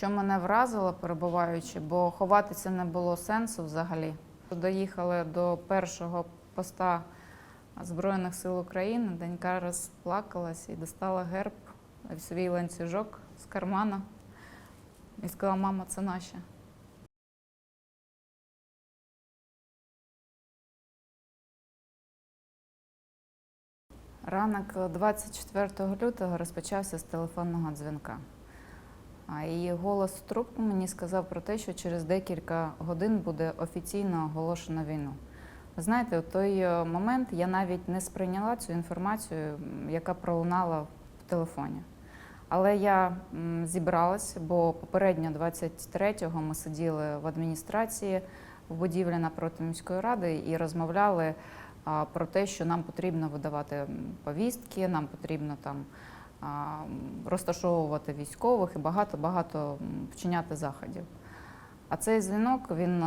що мене вразило, перебуваючи, бо ховатися не було сенсу взагалі. Доїхали до першого поста Збройних сил України. Донька розплакалась і достала герб, свій ланцюжок з кармана і сказала, мама, це наше. Ранок 24 лютого розпочався з телефонного дзвінка. А її голос в трубку мені сказав про те, що через декілька годин буде офіційно оголошено війну. Знаєте, у той е, момент я навіть не сприйняла цю інформацію, яка пролунала в телефоні. Але я м, зібралась, бо попередньо 23-го ми сиділи в адміністрації в будівлі напроти міської ради і розмовляли про те, що нам потрібно видавати повістки, нам потрібно там розташовувати військових і багато-багато вчиняти заходів. А цей дзвінок він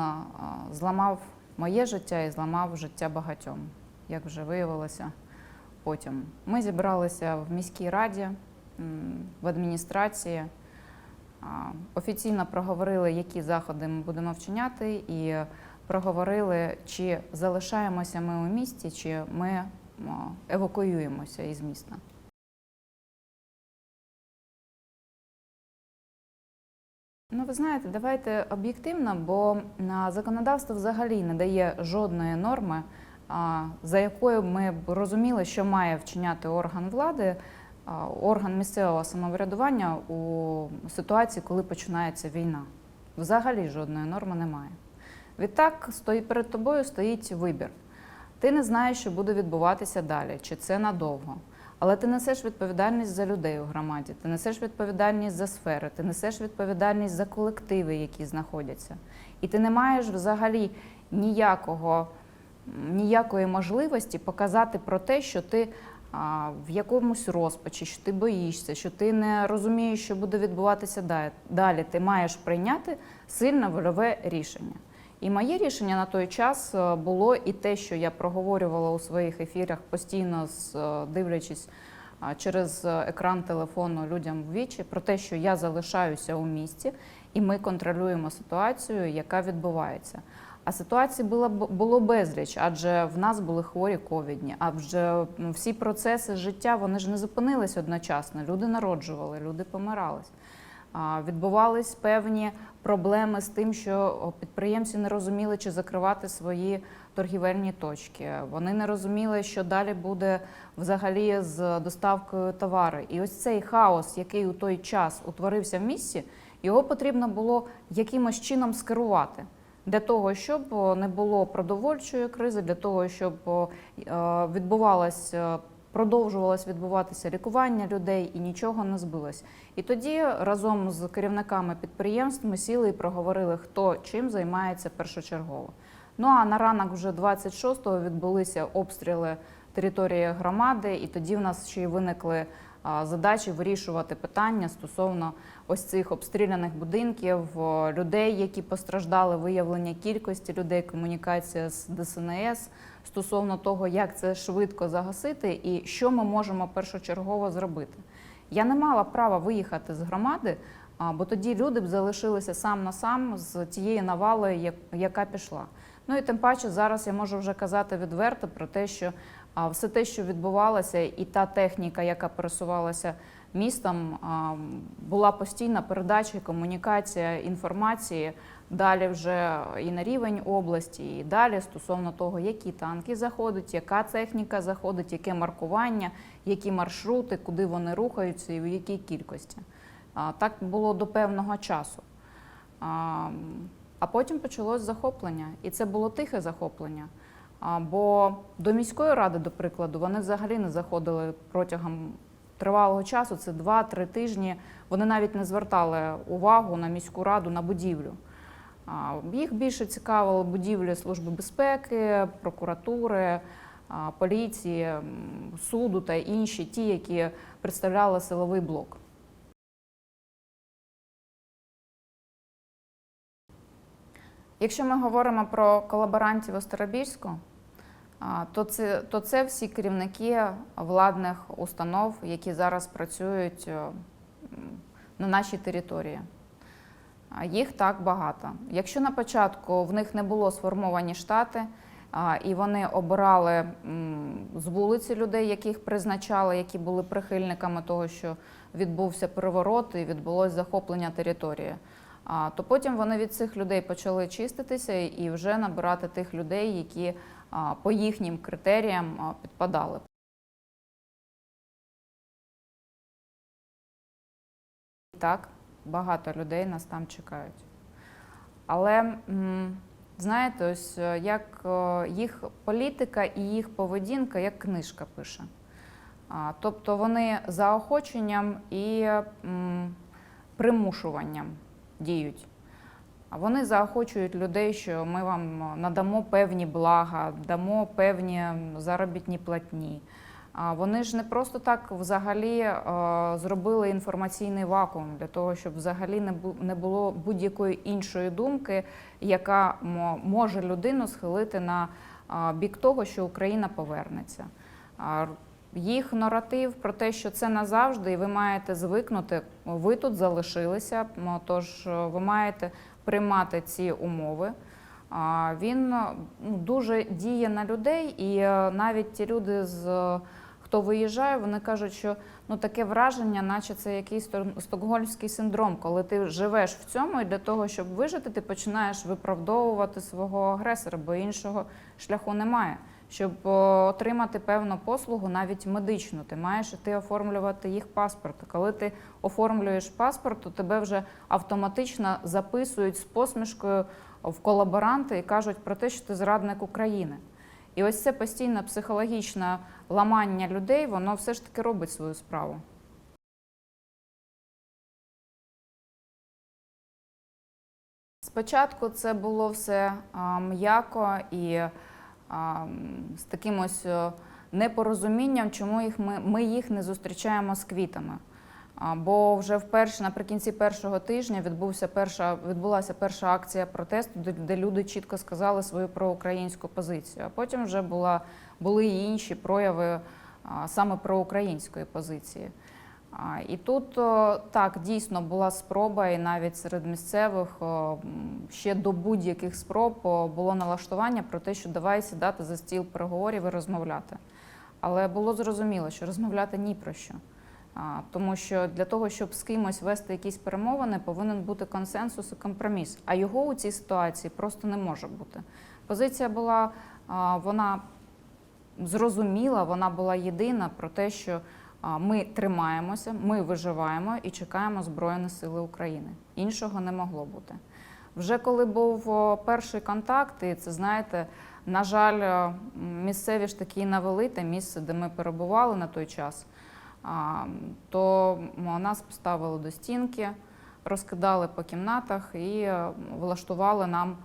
зламав моє життя і зламав життя багатьом, як вже виявилося потім. Ми зібралися в міській раді, в адміністрації, офіційно проговорили, які заходи ми будемо вчиняти, і проговорили, чи залишаємося ми у місті, чи ми евакуюємося із міста. Ну, ви знаєте, давайте об'єктивно, бо законодавство взагалі не дає жодної норми, за якою ми б розуміли, що має вчиняти орган влади, орган місцевого самоврядування у ситуації, коли починається війна. Взагалі жодної норми немає. Відтак перед тобою стоїть вибір. Ти не знаєш, що буде відбуватися далі, чи це надовго. Але ти несеш відповідальність за людей у громаді, ти несеш відповідальність за сфери, ти несеш відповідальність за колективи, які знаходяться. І ти не маєш взагалі ніякого, ніякої можливості показати про те, що ти а, в якомусь розпачі, що ти боїшся, що ти не розумієш, що буде відбуватися далі. Ти маєш прийняти сильне вольове рішення. І моє рішення на той час е, було і те, що я проговорювала у своїх ефірах постійно, е, дивлячись через е, екран телефону людям в вічі, про те, що я залишаюся у місті, і ми контролюємо ситуацію, яка відбувається. А ситуацій було, було безліч, адже в нас були хворі ковідні, адже всі процеси життя вони ж не зупинились одночасно. Люди народжували, люди помирались. Відбувались певні проблеми з тим, що підприємці не розуміли, чи закривати свої торгівельні точки. Вони не розуміли, що далі буде взагалі з доставкою товару. І ось цей хаос, який у той час утворився в місті, його потрібно було якимось чином скерувати. Для того, щоб не було продовольчої кризи, для того, щоб е, відбувалось, е, продовжувалось відбуватися лікування людей і нічого не збилось. І тоді разом з керівниками підприємств ми сіли і проговорили, хто чим займається першочергово. Ну а на ранок вже 26-го відбулися обстріли території громади, і тоді в нас ще й виникли задачі вирішувати питання стосовно ось цих обстріляних будинків, людей, які постраждали, виявлення кількості людей, комунікація з ДСНС стосовно того, як це швидко загасити і що ми можемо першочергово зробити. Я не мала права виїхати з громади, бо тоді люди б залишилися сам на сам з тією навалою, яка пішла. Ну і тим паче зараз я можу вже казати відверто про те, що а, все те, що відбувалося, і та техніка, яка пересувалася містом, була постійна передача, комунікація інформації далі вже і на рівень області, і далі стосовно того, які танки заходять, яка техніка заходить, яке маркування, які маршрути, куди вони рухаються і в якій кількості. Так було до певного часу. А, потім почалось захоплення, і це було тихе захоплення. Бо до міської ради, до прикладу, вони взагалі не заходили протягом тривалого часу, це 2-3 тижні. Вони навіть не звертали увагу на міську раду на будівлю. Їх більше цікавили будівлі Служби безпеки, прокуратури, поліції, суду та інші, ті, які представляли силовий блок. Якщо ми говоримо про колаборантів у Старобільську, а, то це, то це всі керівники владних установ, які зараз працюють е, на нашій території. Їх так багато. Якщо на початку в них не було сформовані штати, і вони обирали з вулиці людей, яких призначали, які були прихильниками того, що відбувся переворот і відбулось захоплення території. То потім вони від цих людей почали чиститися і вже набирати тих людей, які по їхнім критеріям підпадали. Так, багато людей нас там чекають. Але знаєте, ось е, як е, їх політика і їх поведінка, як книжка пише. Тобто вони заохоченням і примушуванням діють. А вони заохочують людей, що ми вам надамо певні блага, дамо певні заробітні платні. Вони ж не просто так взагалі е, зробили інформаційний вакуум для того, щоб взагалі не було будь-якої іншої думки, яка може людину схилити на бік того, що Україна повернеться. Їх наратив про те, що це назавжди, і ви маєте звикнути. Ви тут залишилися, тож е, ви маєте приймати ці умови. Він ну, дуже діє на людей, і е, навіть ті люди, з, хто виїжджає, вони кажуть, що ну, таке враження, наче це якийсь сток- стокгольмський синдром, коли ти живеш в цьому, і для того, щоб вижити, ти починаєш виправдовувати свого агресора, бо іншого шляху немає. Щоб отримати певну послугу, навіть медичну, ти маєш іти оформлювати їх паспорт. Коли ти оформлюєш паспорт, то тебе вже автоматично записують з посмішкою в колаборанти і кажуть про те, що ти зрадник України. І ось це постійне психологічне ламання людей, воно все ж таки робить свою справу. Спочатку це було все м'яко і а, з таким ось е, непорозумінням, чому їх ми, ми їх не зустрічаємо з квітами. Бо вже вперше наприкінці першого тижня відбувся перша, відбулася перша акція протесту, де, люди чітко сказали свою проукраїнську позицію. А потім вже була, були і інші прояви саме проукраїнської позиції. І тут так дійсно була спроба, і навіть серед місцевих ще до будь-яких спроб було налаштування про те, що давай сідати за стіл переговорів і розмовляти. Але було зрозуміло, що розмовляти ні про що. Тому що для того, щоб з кимось вести якісь перемовини, повинен бути консенсус і компроміс. А його у цій ситуації просто не може бути. Позиція була вона зрозуміла, вона була єдина про те, що ми тримаємося, ми виживаємо і чекаємо Збройні Сили України. Іншого не могло бути. Вже коли був перший контакт, і це знаєте, на жаль, місцеві ж таки і навели те місце, де ми перебували на той час, то нас поставили до стінки, розкидали по кімнатах і влаштували нам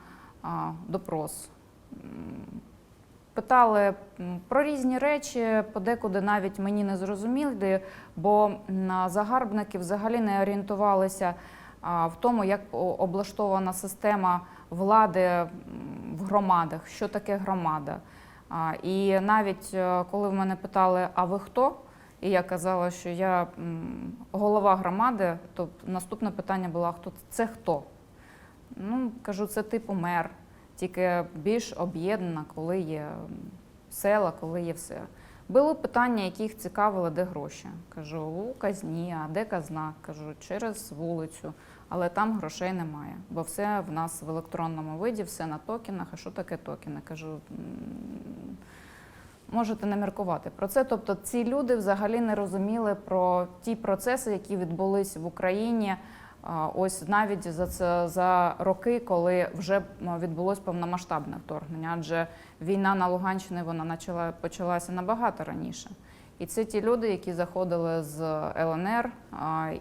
допрос. Питали про різні речі, подекуди навіть мені не зрозуміли, бо загарбники взагалі не орієнтувалися в тому, як облаштована система влади в громадах, що таке громада. І навіть е, коли в мене питали, а ви хто? І я казала, що я голова громади, то наступне питання було, хто це хто? Ну, кажу, це типу мер, тільки більш об'єднана, коли є села, коли є все. Було питання, яких цікавило, де гроші. Кажу, у казні, а де казна? Кажу, через вулицю, але там грошей немає, бо все в нас в електронному виді, все на токенах. А що таке токени? Кажу, «М, можете не міркувати про це. Тобто ці люди взагалі не розуміли про ті процеси, які відбулись в Україні. Ось навіть за це за роки, коли вже відбулось повномасштабне вторгнення, адже війна на Луганщині вона почала почалася набагато раніше. І це ті люди, які заходили з ЛНР,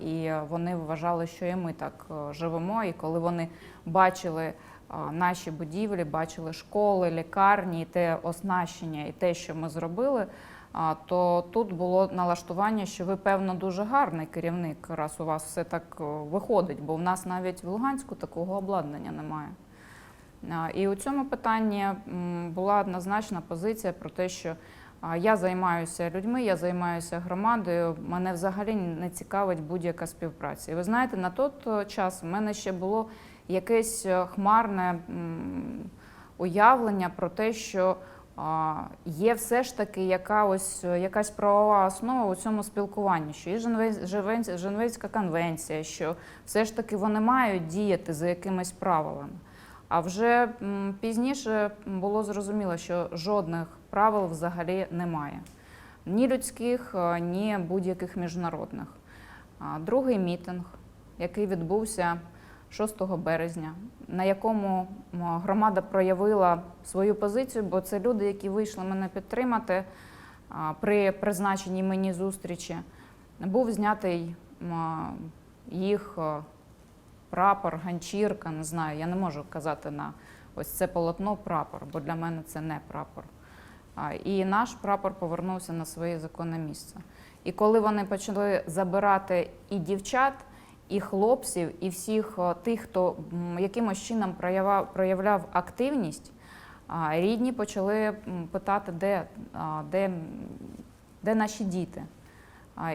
і вони вважали, що і ми так е, живемо. І коли вони бачили наші будівлі, бачили школи, лікарні, і те оснащення, і те, що ми зробили, то тут було налаштування, що ви, певно, дуже гарний керівник, раз у вас все так е, виходить, бо в нас навіть в Луганську такого обладнання немає. І у цьому питанні була однозначна позиція про те, що Я займаюся людьми, я займаюся громадою. Мене взагалі не цікавить будь-яка співпраця. І ви знаєте, на той час в мене ще було якесь е, хмарне уявлення про те, що є все ж таки яка ось, е, якась правова основа у цьому спілкуванні, що є Женевець- конвенція, що все ж таки вони мають діяти за якимись правилами. А вже пізніше було зрозуміло, що жодних правил взагалі немає. Ні людських, е, ні будь-яких міжнародних. Другий мітинг, який відбувся 6 березня, на якому громада проявила свою позицію, бо це люди, які вийшли мене підтримати при призначенні мені зустрічі, був знятий їх е, прапор, ганчірка, не знаю, я не можу казати на ось це полотно прапор, бо для мене це не прапор. І наш прапор повернувся на своє законне місце. І коли вони почали забирати і дівчат, і хлопців, і всіх е, тих, хто якимось чином проявав, проявляв активність, рідні почали питати, де, де, де наші діти.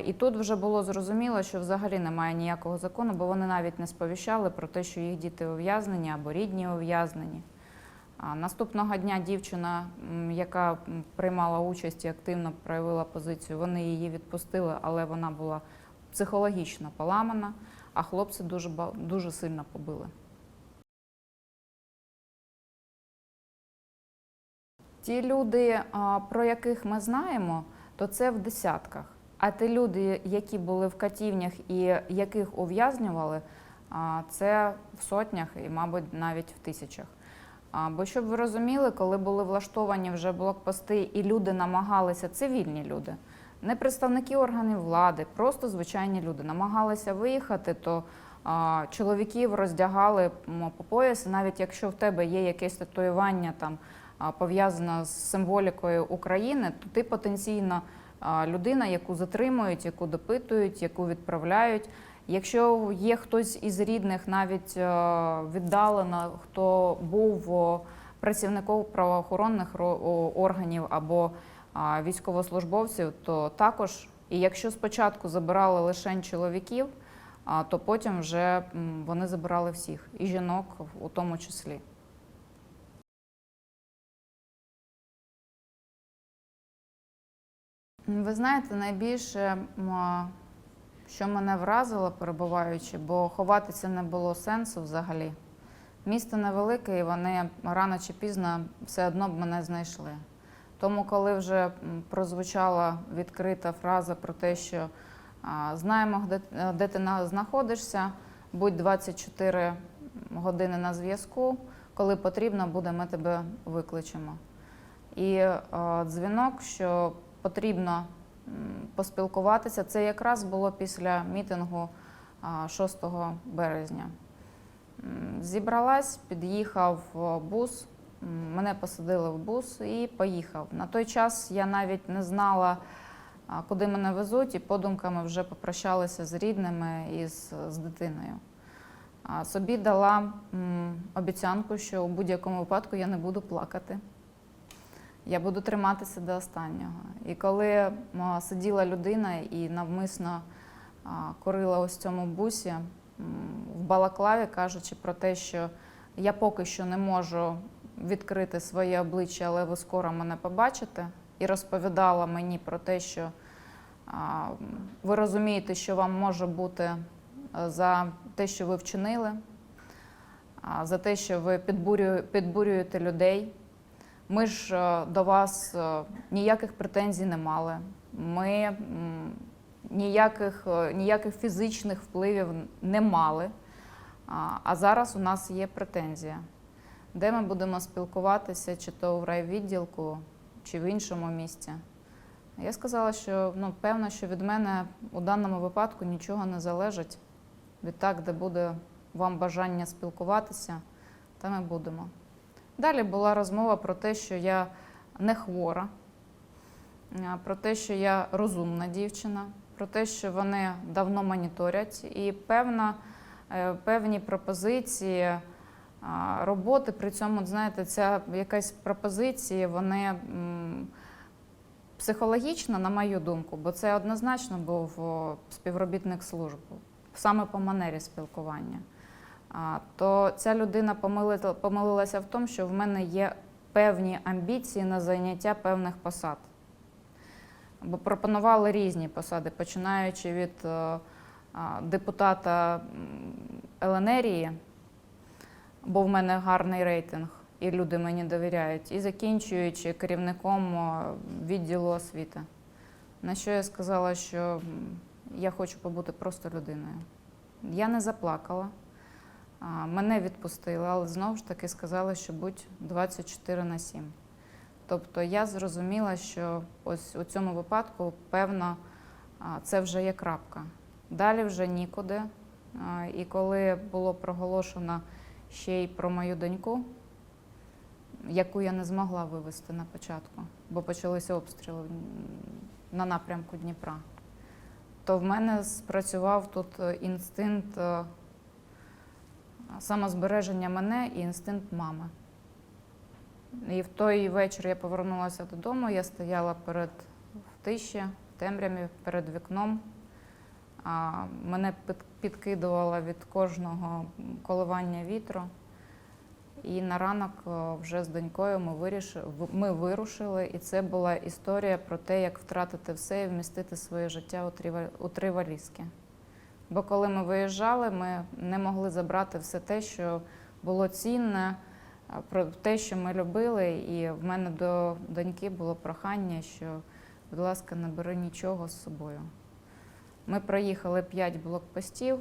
І тут вже було зрозуміло, що взагалі немає ніякого закону, бо вони навіть не сповіщали про те, що їх діти ув'язнені або рідні ув'язнені. Наступного дня дівчина, яка приймала участь і активно проявила позицію, вони її відпустили, але вона була психологічно поламана, а хлопці дуже, дуже сильно побили. Ті люди, про яких ми знаємо, то це в десятках. А ті люди, які були в катівнях і яких ув'язнювали, це в сотнях і, мабуть, навіть в тисячах. Бо щоб ви розуміли, коли були влаштовані вже блокпости, і люди намагалися, цивільні люди, не представники органів влади, просто звичайні люди, намагалися виїхати, то а, чоловіків роздягали по пояс, навіть якщо в тебе є якесь татуювання там пов'язане з символікою України, то ти потенційно людина, яку затримують, яку допитують, яку відправляють. Якщо є хтось із рідних, навіть віддалено, хто був працівником правоохоронних органів або військовослужбовців, то також, і якщо спочатку забирали лише чоловіків, то потім вже вони забирали всіх, і жінок у тому числі. Ви знаєте, найбільше, що мене вразило, перебуваючи, бо ховатися не було сенсу взагалі. Місто невелике, і вони рано чи пізно все одно б мене знайшли. Тому, коли вже прозвучала відкрита фраза про те, що знаємо, де, ти знаходишся, будь 24 години на зв'язку, коли потрібно буде, ми тебе викличемо. І е, дзвінок, що потрібно поспілкуватися, це якраз було після мітингу 6 березня. Зібралась, під'їхав е, бус, мене посадили в бус і поїхав. На той час я навіть не знала, куди мене везуть, і подумками вже попрощалася з рідними і з, з дитиною. Собі дала обіцянку, що у будь-якому випадку я не буду плакати. Я буду триматися до останнього. І коли сиділа людина і навмисно курила ось цьому бусі, в балаклаві, кажучи про те, що я поки що не можу відкрити своє обличчя, але ви скоро мене побачите, і розповідала мені про те, що ви розумієте, що вам може бути е, за те, що ви вчинили, за те, що ви підбурює- підбурюєте людей. Ми ж е, до вас е, ніяких претензій не мали. Ми ніяких, ніяких фізичних впливів не мали. А зараз у нас є претензія. Де ми будемо спілкуватися, чи то в райвідділку, чи в іншому місці. Я сказала, що ну, певно, що від мене у даному випадку нічого не залежить. Відтак, де буде вам бажання спілкуватися, там і будемо. Далі була розмова про те, що я не хвора, про те, що я розумна дівчина, про те, що вони давно моніторять, і певна, е, певні пропозиції роботи. При цьому, знаєте, ця якась пропозиції, вони м, Психологічно, на мою думку, бо це однозначно був співробітник служби, саме по манері спілкування. То ця людина помилилася в тому, що в мене є певні амбіції на зайняття певних посад. Бо пропонували різні посади, починаючи від депутата м, ЛНРії, бо в мене гарний рейтинг, і люди мені довіряють, і закінчуючи керівником відділу освіти. На що я сказала, що я хочу побути просто людиною. Я не заплакала, мене відпустили, але знову ж таки сказали, що будь 24 на 7. Тобто я зрозуміла, що ось у цьому випадку, певно, це вже є крапка. Далі вже нікуди. І коли було проголошено ще й про мою доньку, яку я не змогла вивезти на початку, бо почалися обстріли на напрямку Дніпра, то в мене спрацював тут е, інстинкт е, самозбереження мене і інстинкт мами. І в той вечір я повернулася додому, я стояла перед в тиші, в темряві, перед вікном. А, мене під- підкидувало від кожного коливання вітру. І на ранок вже з донькою ми, вирішили, ми вирушили, і це була історія про те, як втратити все і вмістити своє життя у три, у три валізки. Бо коли ми виїжджали, ми не могли забрати все те, що було цінне, про те, що ми любили. І в мене до доньки було прохання, що, будь ласка, не бери нічого з собою. Ми проїхали п'ять блокпостів.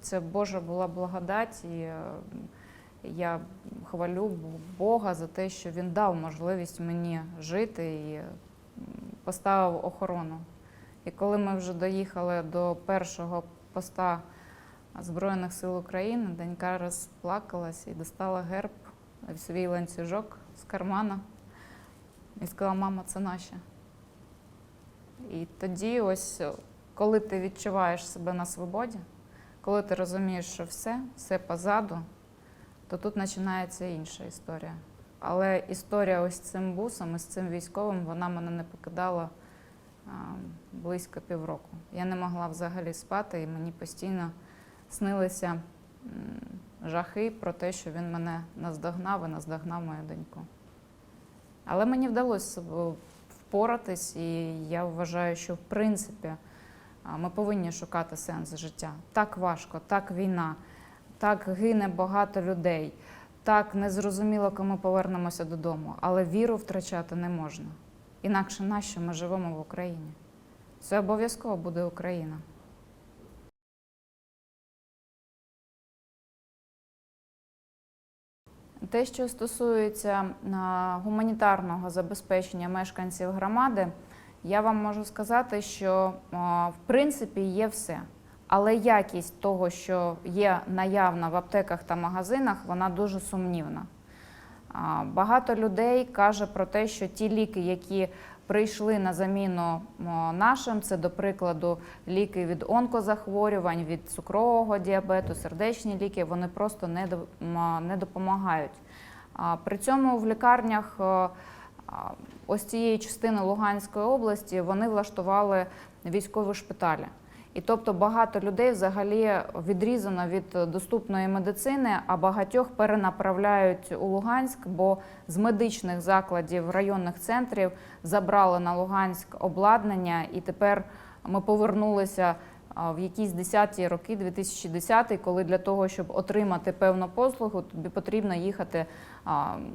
Це Божа була благодать, і е, я хвалю Бога за те, що він дав можливість мені жити і поставив охорону. І коли ми вже доїхали до першого поста Збройних сил України, донька розплакалась і достала герб свій ланцюжок з кармана і сказала, мама, це наше. І тоді, ось, коли ти відчуваєш себе на свободі, коли ти розумієш, що все, все позаду, то тут починається інша історія. Але історія ось з цим бусом і з цим військовим, вона мене не покидала а, близько півроку. Я не могла взагалі спати, і мені постійно снилися жахи про те, що він мене наздогнав і наздогнав мою доньку. Але мені вдалося впоратись, і я вважаю, що в принципі ми повинні шукати сенс життя. Так важко, так війна, так гине багато людей, так незрозуміло, коли ми повернемося додому. Але віру втрачати не можна. Інакше нащо ми живемо в Україні? Це обов'язково буде Україна. Те, що стосується гуманітарного забезпечення мешканців громади, я вам можу сказати, що в принципі є все. Але якість того, що є наявна в аптеках та магазинах, вона дуже сумнівна. Багато людей каже про те, що ті ліки, які прийшли на заміну нашим, це, до прикладу, ліки від онкозахворювань, від цукрового діабету, сердечні ліки, вони просто не, допомагають. При цьому в лікарнях ось цієї частини Луганської області вони влаштували військові шпиталі. І тобто багато людей взагалі відрізано від доступної медицини, а багатьох перенаправляють у Луганськ, бо з медичних закладів районних центрів забрали на Луганськ обладнання, і тепер ми повернулися в якісь 10-ті роки, 2010 коли для того, щоб отримати певну послугу, тобі потрібно їхати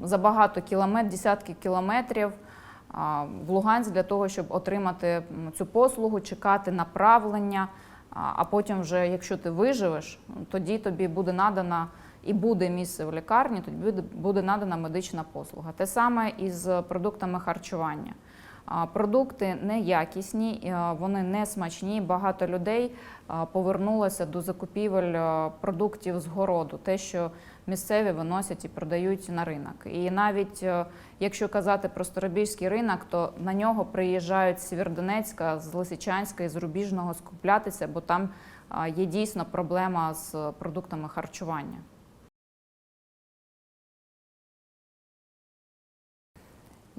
за багато кілометрів, десятки кілометрів в Луганськ для того, щоб отримати цю послугу, чекати направлення. А потім, вже, якщо ти виживеш, тоді тобі буде надана і буде місце в лікарні, тоді буде надана медична послуга. Те саме і з продуктами харчування. Продукти неякісні, вони не смачні. Багато людей повернулося до закупівель продуктів з городу, те, що місцеві виносять і продають на ринок. І навіть е, якщо казати про Старобільський ринок, то на нього приїжджають з Сєвєродонецька, з Лисичанська і з Рубіжного скуплятися, бо там є дійсно проблема з продуктами харчування.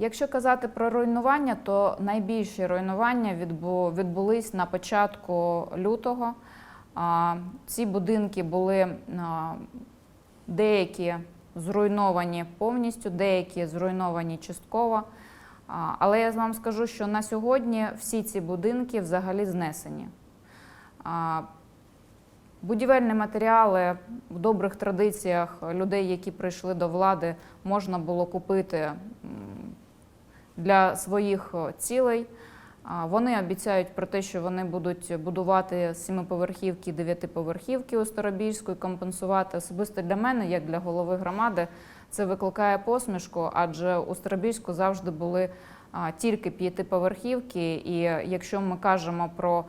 Якщо казати про руйнування, то найбільші руйнування відбу- відбулись на початку лютого. Ці будинки були деякі зруйновані повністю, деякі зруйновані частково. Але я вам скажу, що на сьогодні всі ці будинки взагалі знесені. Будівельні матеріали в добрих традиціях людей, які прийшли до влади, можна було купити для своїх цілей. Вони обіцяють про те, що вони будуть будувати сімиповерхівки, дев'ятиповерхівки у Старобільську і компенсувати. Особисто для мене, як для голови громади, це викликає посмішку, адже у Старобільську завжди були тільки п'ятиповерхівки. І якщо ми кажемо про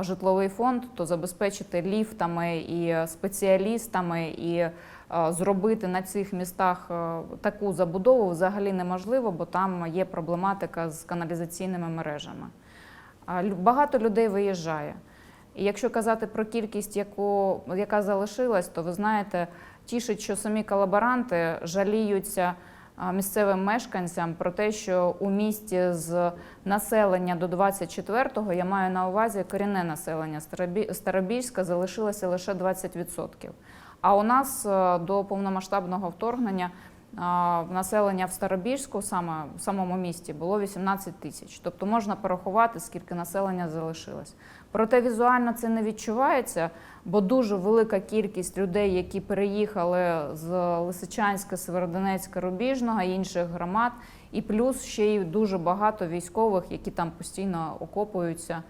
житловий фонд, то забезпечити ліфтами і спеціалістами і е, зробити на цих містах е, таку забудову взагалі неможливо, бо там є проблематика з каналізаційними мережами. Багато людей виїжджає. І якщо казати про кількість, яку, яка залишилась, то ви знаєте, тішить, що самі колаборанти жаліються місцевим мешканцям про те, що у місті з населення до 24-го, я маю на увазі корінне населення Старобі- Старобільська, залишилося лише 20%. А у нас е, до повномасштабного вторгнення а, населення в Старобільську, саме в самому місті, було 18 тисяч. Тобто можна порахувати, скільки населення залишилось. Проте візуально це не відчувається, бо дуже велика кількість людей, які переїхали з Лисичанська, Северодонецька, Рубіжного і інших громад, і плюс ще й дуже багато військових, які там постійно окопуються,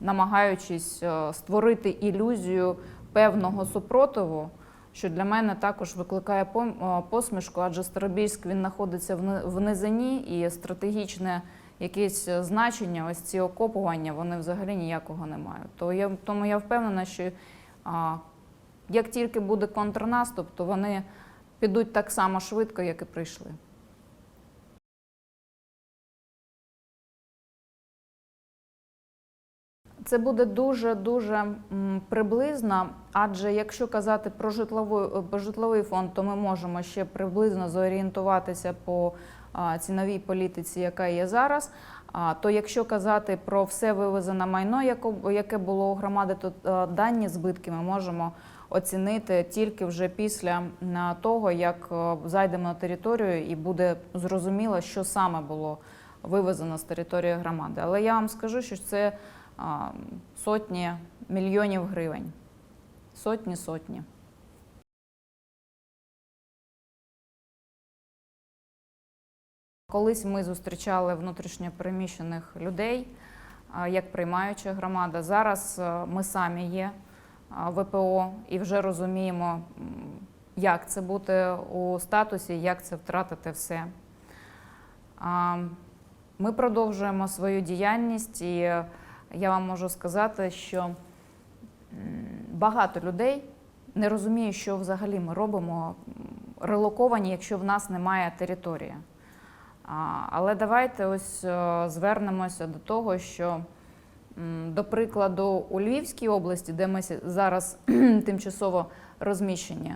намагаючись е, створити ілюзію певного супротиву. Що для мене також викликає е, посмішку, адже Старобільськ він знаходиться в ни- низині і стратегічне якесь е, значення, ось ці окопування, вони взагалі ніякого не мають. То я, тому я впевнена, що як тільки буде контрнаступ, то вони підуть так само швидко, як і прийшли. Це буде дуже дуже приблизно, адже якщо казати про житловий, про житловий фонд, то ми можемо ще приблизно зорієнтуватися по ціновій політиці, яка є зараз. А, то якщо казати про все вивезене майно, яке було у громади, то е, дані збитки ми можемо оцінити тільки вже після того, як е, зайдемо на територію і буде зрозуміло, що саме було вивезено з території громади. Але я вам скажу, що це сотні мільйонів гривень. Сотні сотні. Колись ми зустрічали внутрішньо переміщених людей як приймаюча громада. Зараз ми самі є ВПО і вже розуміємо, як це бути у статусі, як це втратити все. Ми продовжуємо свою діяльність, і я вам можу сказати, що багато людей не розуміє, що взагалі ми робимо релоковані, якщо в нас немає території. Але давайте ось е, звернемося до того, що, до прикладу, у Львівській області, де ми зараз тимчасово розміщені,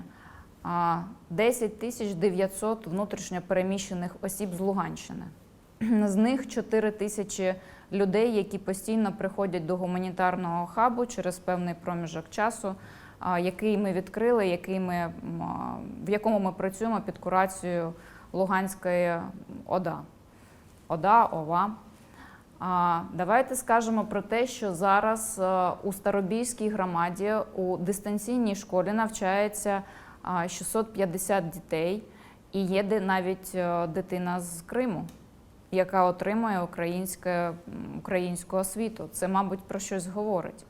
а, 10 тисяч 900 внутрішньо переміщених осіб з Луганщини. З них 4 тисячі людей, які постійно приходять до гуманітарного хабу через певний проміжок часу, який ми відкрили, який ми, в якому ми працюємо під курацією Луганської ОДА. ОДА, ОВА. Давайте скажемо про те, що зараз у Старобільській громаді у дистанційній школі навчається 650 дітей, і є навіть е, дитина з Криму, яка отримує українське, українську освіту. Це, мабуть, про щось говорить.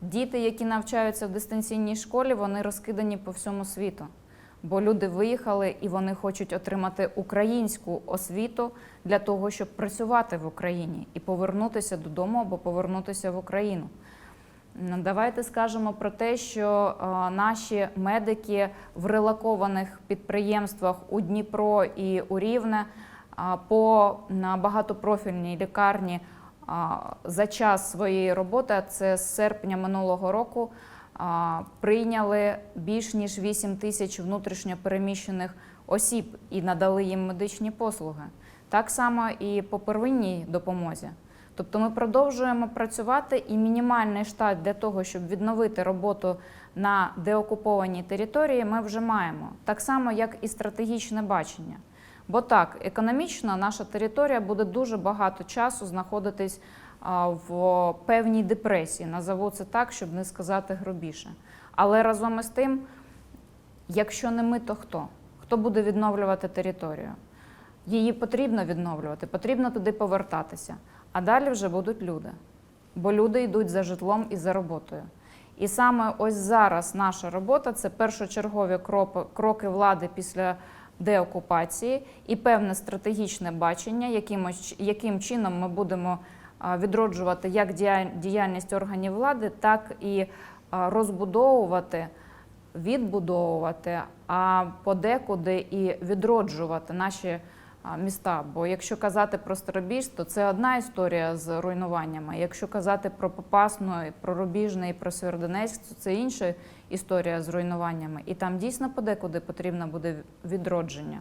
Діти, які навчаються в дистанційній школі, вони розкидані по всьому світу. Бо люди виїхали і вони хочуть отримати українську освіту для того, щоб працювати в Україні і повернутися додому або повернутися в Україну. Давайте скажемо про те, що наші медики в релокованих підприємствах у Дніпро і у Рівне по багатопрофільній лікарні за час своєї роботи, це з серпня минулого року, прийняли більш ніж 8 тисяч внутрішньо переміщених осіб і надали їм медичні послуги. Так само і по первинній допомозі. Тобто ми продовжуємо працювати і мінімальний штат для того, щоб відновити роботу на деокупованій території, ми вже маємо. Так само, як і стратегічне бачення. Бо так, економічно наша територія буде дуже багато часу знаходитись в певній депресії. Назову це так, щоб не сказати грубіше. Але разом із тим, якщо не ми, то хто? Хто буде відновлювати територію? Її потрібно відновлювати, потрібно туди повертатися. А далі вже будуть люди. Бо люди йдуть за житлом і за роботою. І саме ось зараз наша робота це першочергові кроки влади після деокупації і певне стратегічне бачення, якимось, яким чином ми будемо відроджувати як дія- діяльність органів влади, так і розбудовувати, відбудовувати, а подекуди і відроджувати наші міста. Бо якщо казати про Старобільськ, то це одна історія з руйнуваннями. Якщо казати про Попасну, про Рубіжне і про Сєвєродонецьк, то це інша історія з руйнуваннями. І там дійсно подекуди потрібно буде відродження.